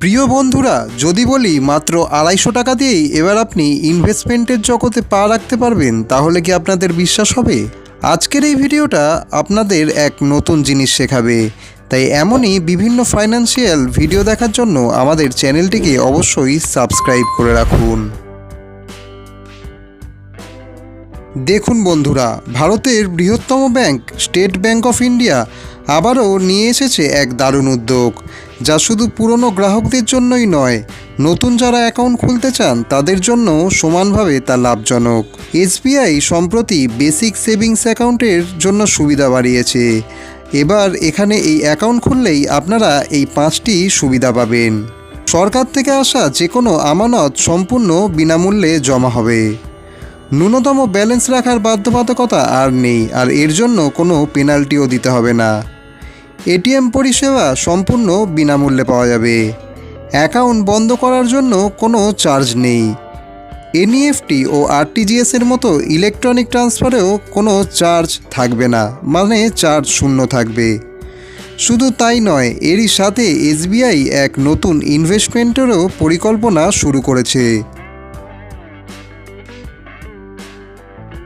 প্রিয় বন্ধুরা, যদি বলি মাত্র আড়াইশো টাকা দিয়েই এবার আপনি ইনভেস্টমেন্টের জগতে পা রাখতে পারবেন, তাহলে কি আপনাদের বিশ্বাস হবে? আজকের এই ভিডিওটা আপনাদের এক নতুন জিনিস শেখাবে। তাই এমনই বিভিন্ন ফাইন্যান্সিয়াল ভিডিও দেখার জন্য আমাদের চ্যানেলটিকে অবশ্যই সাবস্ক্রাইব করে রাখুন। দেখুন বন্ধুরা, ভারতের বৃহত্তম bank State Bank of India আবারও নিয়ে এসেছে এক দারুণ উদ্যোগ, যা শুধু পুরনো গ্রাহকদের জন্যই নয়, নতুন যারা অ্যাকাউন্ট খুলতে চান তাদের জন্য সমানভাবে তা লাভজনক। এসবিআই সম্প্রতি বেসিক সেভিংস অ্যাকাউন্টের জন্য সুবিধা বাড়িয়েছে। এবার এখানে এই অ্যাকাউন্ট খুললেই আপনারা এই পাঁচটি সুবিধা পাবেন। সরকার থেকে আসা যে কোনো আমানত সম্পূর্ণ বিনামূল্যে জমা হবে। ন্যূনতম ব্যালেন্স রাখার বাধ্যবাধকতা আর নেই, আর এর জন্য কোনো পেনাল্টিও দিতে হবে না। এটিএম পরিষেবা সম্পূর্ণ বিনামূল্যে পাওয়া যাবে। অ্যাকাউন্ট বন্ধ করার জন্য কোনো চার্জ নেই। এনইএফটি ও আরটিজিএস এর মতো ইলেকট্রনিক ট্রান্সফারেও কোনো চার্জ থাকবে না মানে চার্জ শূন্য থাকবে। শুধু তাই নয়, এরই সাথে এসবিআই এক নতুন ইনভেস্টমেন্টেরও পরিকল্পনা শুরু করেছে।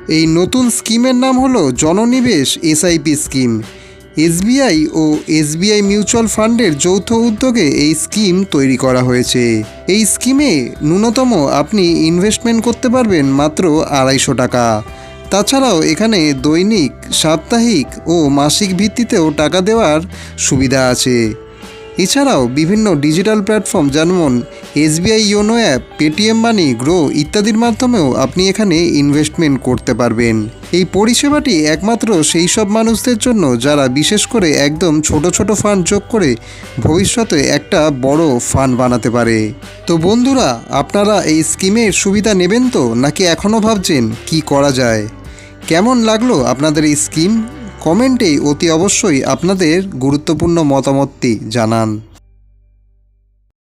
এই নতুন স্কিমের নাম হলো জননিবেশ এসআইপি স্কিম। এসবিআই ও এসবিআই মিউচুয়াল ফান্ডের যৌথ উদ্যোগে এই স্কিম তৈরি করা হয়েছে। এই স্কিমে ন্যূনতম আপনি ইনভেস্টমেন্ট করতে পারবেন মাত্র আড়াইশো টাকা। তাছাড়াও এখানে দৈনিক, সাপ্তাহিক ও মাসিক ভিত্তিতেও টাকা দেওয়ার সুবিধা আছে। এছাড়াও বিভিন্ন ডিজিটাল প্ল্যাটফর্ম যেমন SBI YONO app, Paytm money, Groww ইত্যাদির মাধ্যমেও আপনি এখানে ইনভেস্টমেন্ট করতে পারবেন। এই পরিষেবাটি একমাত্র সেই সব মানুষদের জন্য যারা বিশেষ করে একদম ছোট ছোট ফান্ড যোগ করে ভবিষ্যতে একটা বড় ফান্ড বানাতে পারে। তো বন্ধুরা, আপনারা এই স্কিমের সুবিধা নেবেন তো, নাকি এখনও ভাবছেন কি করা যায়? কেমন লাগল আপনাদের এই স্কিম? কমেন্টে অতি অবশ্যই আপনাদের গুরুত্বপূর্ণ মতামতটি জানান।